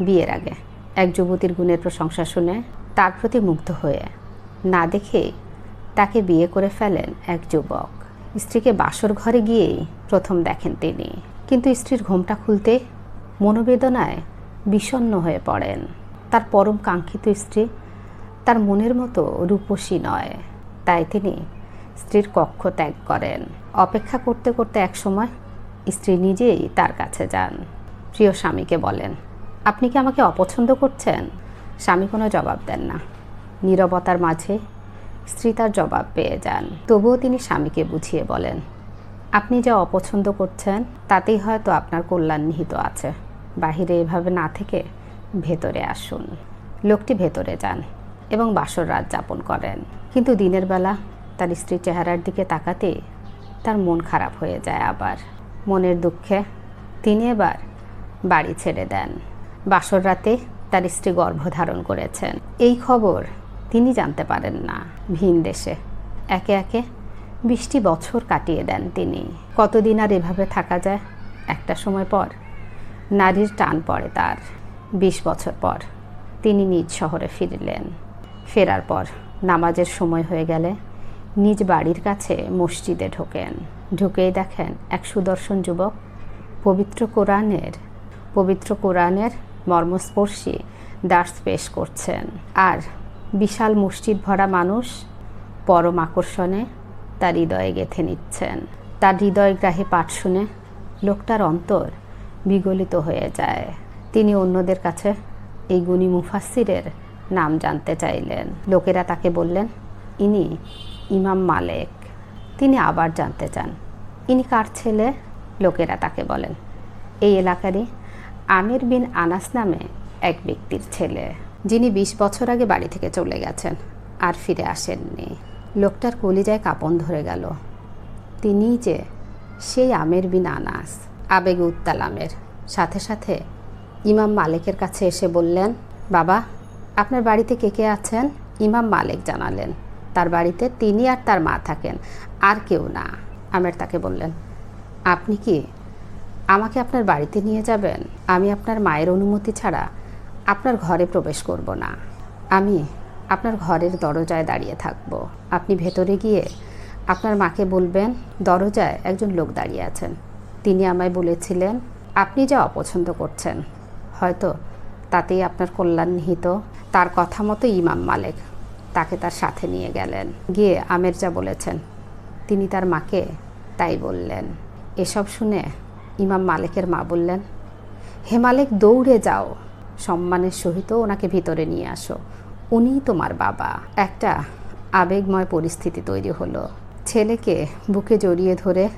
বিয়ের আগে। এক যুবতীর গুণের প্রশংসা শুনে তার প্রতি মুগ্ধ হয়ে না দেখে তাকে বিয়ে করে ফেলেন এক যুবক। স্ত্রীকে বাসর ঘরে গিয়েই প্রথম দেখেন তিনি। কিন্তু স্ত্রীর ঘোমটা খুলতে মনোবেদনায় বিষণ্ণ হয়ে পড়েন। তার পরম কাঙ্ক্ষিত স্ত্রী তার মনের মতো রূপসী নয়। তাই তিনি স্ত্রীর কক্ষ ত্যাগ করেন। অপেক্ষা করতে করতে এক সময় স্ত্রী নিজেই তার কাছে যান। প্রিয় স্বামীকে বলেন আপনি কি আমাকে অপছন্দ করছেন? স্বামী কোনো জবাব দেন না। নীরবতার মাঝে স্ত্রী তার জবাব পেয়ে যান। তবুও তিনি স্বামীকে বুঝিয়ে বলেন, আপনি যা অপছন্দ করছেন, তাতেই হয়তো আপনার কল্যাণ নিহিত আছে। বাহিরে এভাবে না থেকে ভেতরে আসুন। লোকটি ভেতরে যান এবং বাসর রাত যাপন করেন। কিন্তু দিনের বেলা তার স্ত্রীর চেহারার দিকে তাকাতে তার মন খারাপ হয়ে যায় আবার। মনের দুঃখে তিনি এবার বাড়ি ছেড়ে দেন। বাসর রাতে তার স্ত্রী গর্ভধারণ করেছেন। এই খবর তিনি জানতে পারেন না ভিন দেশে। একে একে বৃষ্টি বছর কাটিয়ে দেন তিনি। কতদিন আর এভাবে থাকা যায়? একটা সময় পর। নারীর টান পড়ে তার। বিশ বছর পর তিনি নিজ শহরে ফিরলেন। ফেরার পর নামাজের সময় হয়ে গেলে নিজ বাড়ির কাছে মসজিদে ঢোকেন। ঢুকেই দেখেন এক সুদর্শন যুবক পবিত্র কোরআনের পবিত্র কোরআনের মর্মস্পর্শী দাস পেশ করছেন। আর বিশাল মসজিদ ভরা মানুষ পরম আকর্ষণে তার হৃদয়ে গেথে নিচ্ছেন। তার হৃদয়গ্রাহী পাঠ শুনে লোকটার অন্তর বিগলিত হয়ে যায়। তিনি অন্যদের কাছে এই গুণী মুফাসিরের নাম জানতে চাইলেন। লোকেরা তাকে বললেন, ইনি ইমাম মালেক। তিনি আবার জানতে চান। ইনি কার ছেলে? লোকেরা তাকে বলেন, এই এলাকারই আমির বিন আনাস নামে এক ব্যক্তির ছেলে, যিনি বিশ বছর আগে বাড়ি থেকে চলে গেছেন আর ফিরে আসেননি। লোকটার কলিজায় কাঁপন ধরে গেল। তিনিই যে সেই আমের বিন আনাস, আবেগে উত্তাল আমের। সাথে সাথে ইমাম মালিকের কাছে এসে বললেন, বাবা, আপনার বাড়িতে কে কে আছেন? ইমাম মালিক জানালেন, তার বাড়িতে তিনি আর তার মা থাকেন, আর কেউ না। আমের তাকে বললেন, আপনি কি আমাকে আপনার বাড়িতে নিয়ে যাবেন? আমি আপনার মায়ের অনুমতি ছাড়া আপনার ঘরে প্রবেশ করব না। আমি আপনার ঘরের দরজায় দাঁড়িয়ে থাকব। আপনি ভেতরে গিয়ে আপনার মাকে বলবেন, দরজায় একজন লোক দাঁড়িয়ে আছেন। তিনি আমায় বলেছিলেন, আপনি যা অপছন্দ করছেন, হয়তো তাতেই আপনার কল্যাণ নিহিত। তার কথা মতো ইমাম মালিক তাকে তার সাথে নিয়ে গেলেন। গিয়ে আমের যা বলেছেন, তিনি তার মাকে তাই বললেন। এসব শুনে ইমাম মালিকের মা বললেন, হে মালিক, দৌড়ে যাও। সম্মানের সহিত ওনাকে ভিতরে নিয়ে আসো। উনিই তোমার বাবা। একটা আবেগময় পরিস্থিতি তৈরি হলো। ছেলেকে বুকে জড়িয়ে ধরে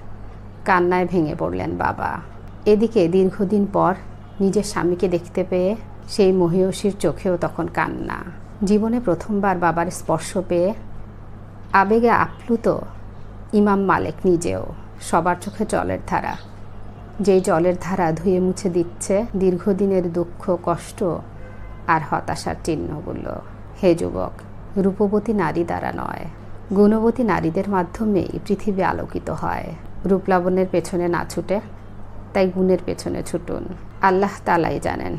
কান্নায় ভেঙে পড়লেন বাবা। এদিকে দীর্ঘদিন পর নিজের স্বামীকে দেখতে পেয়ে সেই মহিয়সীর চোখেও তখন কান্না। জীবনে প্রথমবার বাবার স্পর্শ পেয়ে আবেগে আপ্লুত ইমাম মালিক নিজেও সবার চোখে জলের ধারা যেই জলের ধারা ধুয়ে মুছে দিচ্ছে, দীর্ঘদিনের দুঃখ, কষ্ট আর হতাশার চিহ্নগুলো। হে যুবক, রূপবতী নারী দ্বারা নয়। গুণবতী নারীদের মাধ্যমেই পৃথিবী আলোকিত হয়। রূপলাবণের পেছনে না ছুটে, তাই গুণের পেছনে ছুটুন। আল্লাহ তালাই জানেন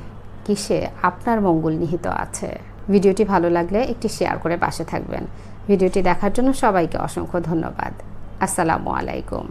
কিসে আপনার মঙ্গল নিহিত আছে। ভিডিওটি ভালো লাগলে একটি শেয়ার করে পাশে থাকবেন। ভিডিওটি দেখার জন্য সবাইকে অসংখ্য ধন্যবাদ। আসসালামু আলাইকুম।